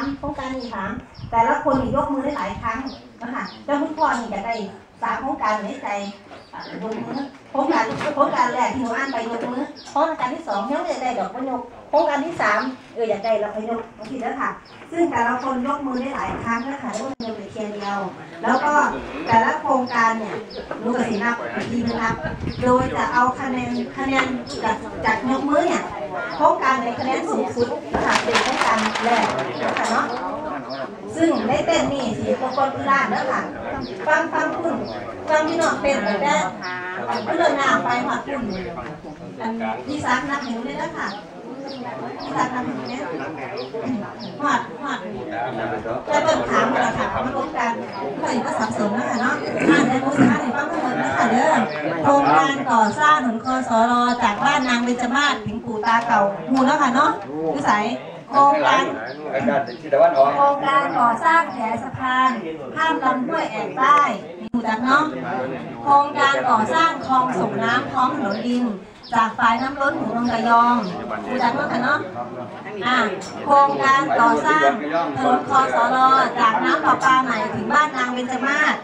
ามโครงการนี้ถาม แต่ละคนยกมือได้หลายครั้งนะคะแล้วคุณพ่อนี่จะได้สามโครงการในใจยกมือโครงการโครงการแรกที่หนูอ่านไปยกมือโครงการที่สองยังไม่ได้ดอกประยกโครงการที่สามเอออยากได้เราปยกบางทีแล้วค่ะ ซึ่งแต่ละคนยกมือได้หลายครั้งนะคะแล้วก็ เคียเดียว แล้วก็แต่ละโครงการเนี่ยหนูกับสีนับอีกทีนึงครับ โดยจะเอาคะแนนคะแนนจากจากยกมือเนี่ยโครงการในคะแนนสูงสุดนะคะเป็นโครงการแรกนะคะเนาะซึ่งในเต้นนี่สีตะกนคือด้านเด้อค่ะฟังฟังคุณฟังพี่น้องเต้นแต่แต่เรื่องงาไปหอดคุณอันพี่ซักนับเห็นเลยนะค่ะ ห็นเนี่ยหอดหอดจะเปิดถามกันละค่ะมาลงกันเพื่อนก็สับสนนะคะเนาะอ่านในโพสต์ในฟังทั้งหมดนะคะเด้อโครงการก่อสร้างถนนคอสรจากบ้านนางเบญจมาศถึงปู่ตาเก่าหมู่แล้วค่ะเนาะคือสายโครงการโครงการก่อสร้างแผสะพานข้ามลำห้วยแอกใต้มีหูจักเนาะโครงการก่อสร้างคลองส่งน้ำคลองถนนดิน จากฝ่ายน้ำล้นหูลงระยองหูจักเนาะค่ะเนาะอ่าโครงการก่อสร้างถนนคอสรจากน้ำประปาใหม่ถึงบ้านนางเบญจมาศ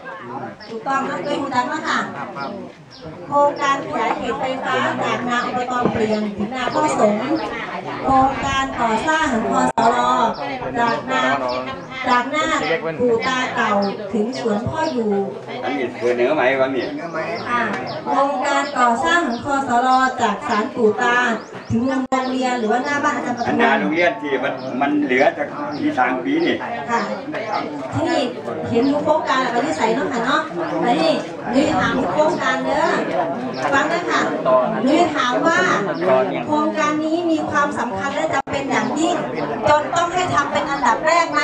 ถูกต้องนะด้วยหูจักเนาะค่ะ โครงการขยายเขตไฟฟ้าจากนาอบตเปลี่ยนถึงนาข้อสงโครงการก่อสร้างถนนคอสรจากนา จากหน้าปู่ตาเก่าถึงสวนพ่ออยู่อันนี้เบอร์เหนือไหมวันนี้อ่าโครงการก่อสร้างถนนคอสรจากศาลปู่ตา ถึงโรงเรียนหรือว่าหน้าบ้านอาจารย์ประอันทุนาโรงเรียนที่มันมันเหลือจากที่สามปีนี่ค่ะที่นี่เห็นทุกโครงการแล้วก็นิสัยเนาะค่ะเนาะแต่นี่นี่ถามทุกโครงการเด้อ ฟังนะค่ะนี่ถามว่าโครงการนี้มีความสำคัญและจำเป็นอย่างยิ่งจนต้องให้ทำเป็นอันดับแรกไหม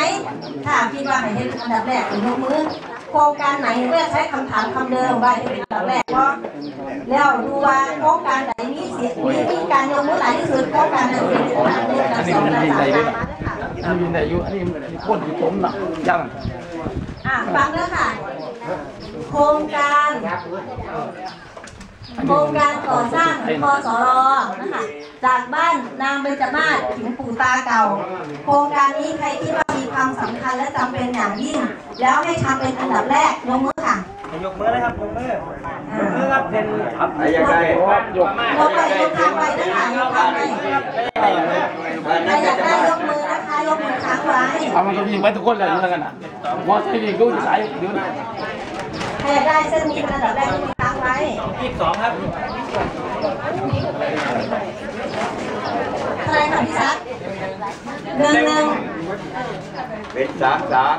ถ้าพี่ว่าให้เป็นอันดับแรกยกมือโครงการไหนเพื่อใช้คำถามคำเดิมว่าให้เป็นอันดับแรกเพราะแล้วดูว่าโครงการไหนมีเสียมีมีการยกมือหลายที่สุดโครงการไหนเป็นอันดับหนึ่งอันดับสองอันดับสามมาค่ะอันนี้ในอายุอันนี้มันมีคนอยู่ผมหนักยังอะฟังเด้อค่ะโครงการ โครงการก่อสร้างคอสรนะคะจากบ้านนางเบญจมาศถึงปู่ตาเก่า โครงการนี้ใครคิดว่ามีความสำคัญและจำเป็นอย่างยิ่ง แล้วให้ทำเป็นอันดับแรกยกมือค่ะยกมือเลยครับยกมือยกมือครับเป็นใครอยากได้ยกยกไปยกทางไปนะคะยกทางไปใครอยากได้ยกมือนะคะยกมือค้างไว้เอามันก็ยิงไว้ทุกคนเลยแล้วกันนะมอใช่ยิงดูสายดูนะใครอยากได้เส้นนี้เป็นอันดับแรกยกมือค้าง ไว้ยี่สิบสองครับเท่าไหรค่ะพี่ซักหนึ่งหนึ่งเป็นสามสาม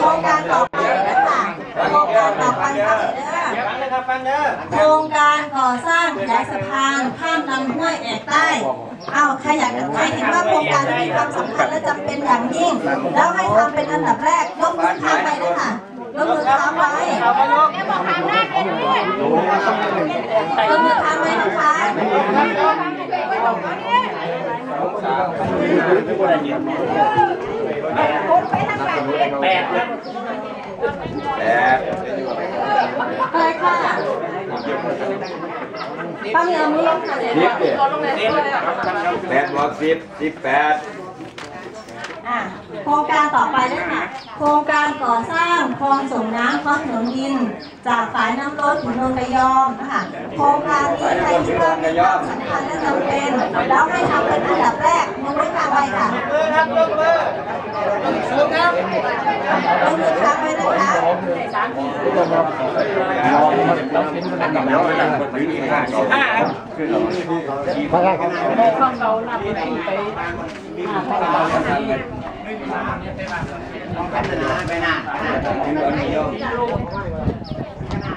โครงการต่อไปนะคะโครงการต่อไปค่ะเด้อฟังเลยครับฟังเด้อโครงการก่อสร้างขยายสะพานข้ามลำห้วยแอกใต้เอาใครอยากใครคิดว่าโครงการนี้มีความสำคัญและจำเป็นอย่างยิ่ง แล้วให้ทำเป็นอันดับแรกยกมือ ค้างไว้ด้วยค่ะยกมือค้างไว้เอาไปยกยกมือค้างไว้นะคะแปดแปดไปค่ะป้ามีเอามือลงค่ะสิบเดียแปดบวกสิบสิบแปด อะโครงการต่อไปด้วยค่ะ โครงการก่อสร้างคลองส่งน้ำคลองถนนดิน จากฝายน้ำล้นถึงนนทยอมนะคะ โครงการนี้ใครคิดว่ามีความสำคัญและจำเป็น แล้วให้ทำเป็นอันดับแรกมืองไว้ค่ะไปค่ะ ไว้นะคะลองมันเราเป็นค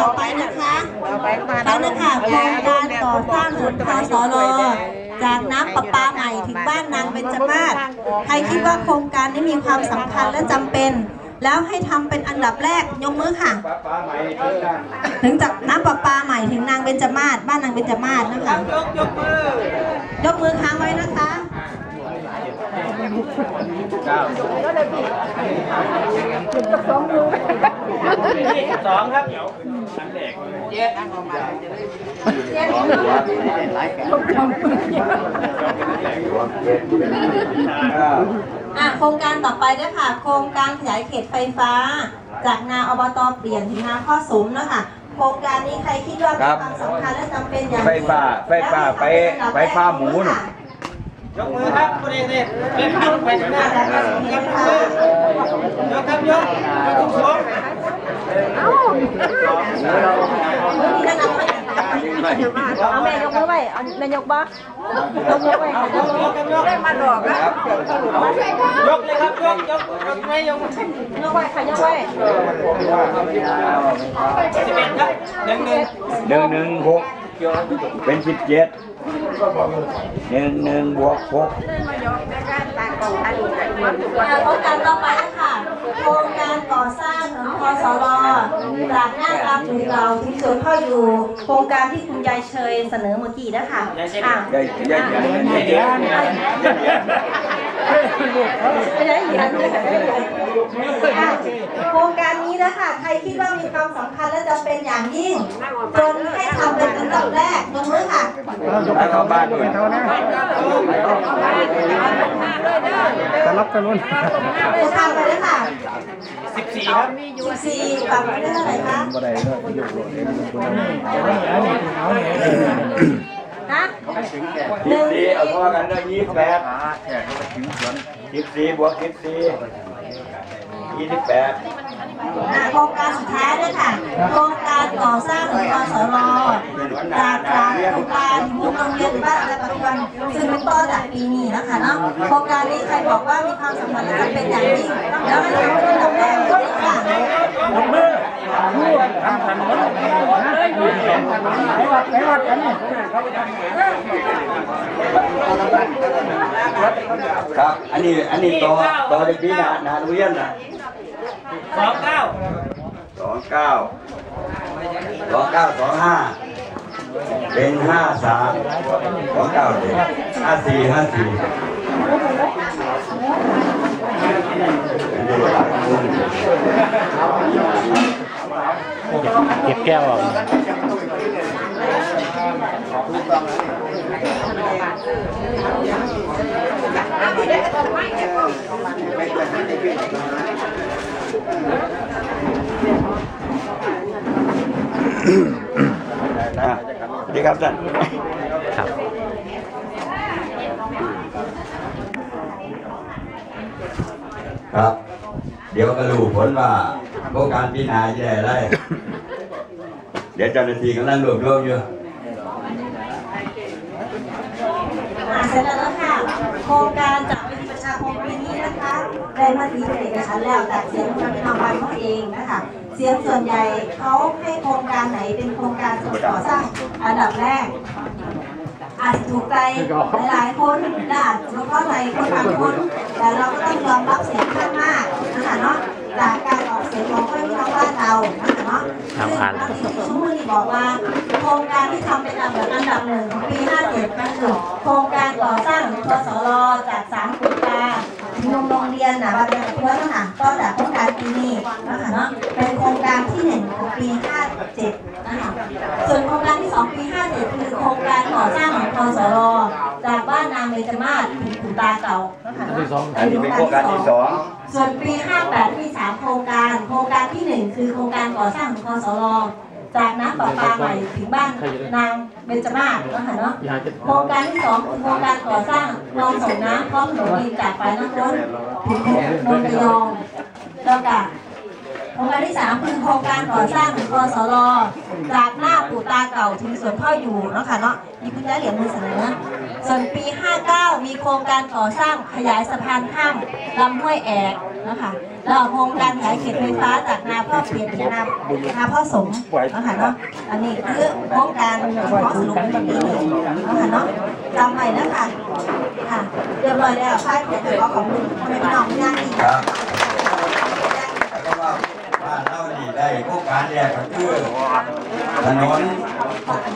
ต่อไปนะคะต่อไปแล้วนะคะโครงการก่อสร้างถนนคอสรจากน้ำประปาใหม่ถึงบ้านนางเบญจมาศใครคิดว่าโครงการนี้มีความสำคัญและจำเป็น แล้วให้ทำเป็นอันดับแรกยกมือค่ะป้าป้าใหม่ที่นั่นถึงจากน้ำประปาใหม่ถึงนางเบญจมาศบ้านนางเบญจมาศนะคะยกยกมือยกมือค้างไว้นะคะ ยี่สิบสองครับอะโครงการต่อไปด้วยค่ะ โครงการขยายเขตไฟฟ้า จากนาอบตเปลี่ยนถึงนาข้อสมนะคะโครงการนี้ใครคิดว่ามีความสำคัญและจำเป็นอย่างไฟฟ้าไฟฟ้าไปไฟฟ้าหมูน่ะ ยกมือครับคุณเอกเนี่ยเป็นขันไปข้างหน้าอาจารย์ก็มีค่ะยกครับยกยกสูงมีระดับเอาแม่ยกมือไว้เอาแม่ยกบ่ยกมือไว้ค่ะยกยกครับยกมาดอกครับยกเลยครับยกยกยกไม่ยกยกไว้ค่ะยกไว้สิบเอ็ดครับหนึ่งหนึ่งหนึ่งหนึ่งหกเป็นสิบเจ็ด หนึ่งหนึ่งบวกหกโครงการต่อไปค่ะโครงการก่อสร้างถนนคอสรจากหน้าตาปูเก่าที่สวนพ่ออยู่ โครงการที่คุณยายเชยเสนอเมื่อกี้นะคะอะใหญ่ใหญ่ใหญ่ใหญ่ไม่ได้เหรียยค่ะไม่ได้เหรียญอะโครงการนี้นะคะ ใครคิดว่ามีความสำคัญและจะเป็นอย่างยิ่งจนให้ทำเป็นอันดับแรกยก มือค่ะแล้วก็บ้านด้วยจะรับกันนู่นจะทำไปเลยค่ะสิบสี่ครับ14ปรับไปได้เท่าไหร่คะบ่ได้เลยยกรถเองคนนั้นเอาเนี่ยฮะสิบสี่เอาพอกันได้ยี่สิบแปดสิบสี่บวกสิบสี่ยี่สิบแปดอะ โครงการสุดท้ายด้วยค่ะ โครงการก่อสร้างถนนคอสรจากจากโครงการมุกโรงเรียนหรือบ้านอะไรปัจจุบันซึ่งเป็นต้นจากปีนี้นะคะเนาะ โครงการนี้ใครบอกว่ามีความสำคัญและจำเป็นอย่างยิ่งแล้วให้ทำเป็นอันดับแรกด้วยค่ะครับ อันนี้ อันนี้ต่อต่อจากปีหนาหนาโรงเรียนน่ะ สองเก้าสองเก้าสองเก้าสองห้าเป็นห้าสามสองเก้าเลยห้าสี่ห้าสี่เก็บแก้วออก อะดีครับท่านครับ ครับ เดี๋ยวก็รู้ผลว่าโครงการปีหนาจะได้อะไร เดี๋ยวเจ้าหน้าที่กำลังรวบรวมอยู่ อ่าเสร็จแล้วนะคะโครงการจากวิธีประชาคมปีนี้นะคะ ได้มาตีเป็นเอกฉันแล้วจากเสียงของพี่น้องบ้านเขาเองนะคะเสียงส่วนใหญ่เขาให้โครงการไหนเป็นโครงการก่อสร้างอันดับแรก อาจจะถูกใจหลายๆคนและอาจจะเข้าใจคนบางคนแต่เราก็ต้องยอมรับเสียงข้างมากนะคะเนาะจากการออกเสียงของพี่น้องบ้านเรานะคะเนาะซึ่งรัฐมนตรีชุมมือนี่บอกว่า โครงการที่ทำเป็นอันดับอันดับหนึ่งของปี 57นั่นคือโครงการก่อสร้างทสรจากสามโครงการ ถึงโรงโรงเรียนนะว่าเป็นเพื่อนนะคะก็จากโครงการปีนี้นะคะเนาะเป็นโครงการที่หนึ่งของปี57นะคะส่วนโครงการที่2ปี57คือโครงการก่อสร้างของคสรจากบ้านนางเบญจมาศถึงขุนตาเก่านะคะอันที่สองอันนี้เป็นโครงการที่สองส่วนปี58มี3โครงการ โครงการที่ 1 คือโครงการก่อสร้างของคสร จากน้ำประปาใหม่ถึงบ้านนางเบญจมาศนะคะเนาะโครงการที่สองคือโครงการก่อสร้างคลองส่งน้ำพร้อมหนุนดินจากปลายน้ำล้นถึงโนนระยองแล้วก็โครงการที่สามคือโครงการก่อสร้างองกสรจากหน้าปู่ตาเก่าถึงสวนพ่ออยู่เนาะค่ะเนาะมีคุณยายเหลียญมือเสนอส่วนปี 59 มีโครงการก่อสร้างขยายสะพานข้ามลำห้วยแอก นะคะแล้วโครงการขายเขตไฟฟ้าจากนาพ่อเปลี่ยนเป็นนานาพ่อสมนะคะเนาะอันนี้คือโครงการขอสรุปในปีนี้นะคะเนาะจำไว้นะคะค่ะเรียบร้อยแล้วค่ะเดี๋ยวจะขอขอบคุณพ่อแม่น้องที่นั่งอีกครับแล้วก็ว่านเราได้โครงการแรกก็คือถนน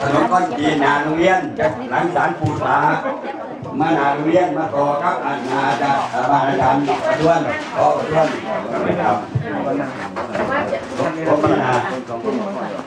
ถนนก้อนจีนหนาโรงเรียนหลังศาลปูตา มาหาเรียนมาต่อครับอาจารย์อาจารย์บ้านอาจารย์ประท้วนขอประท้วนครับผมมาหา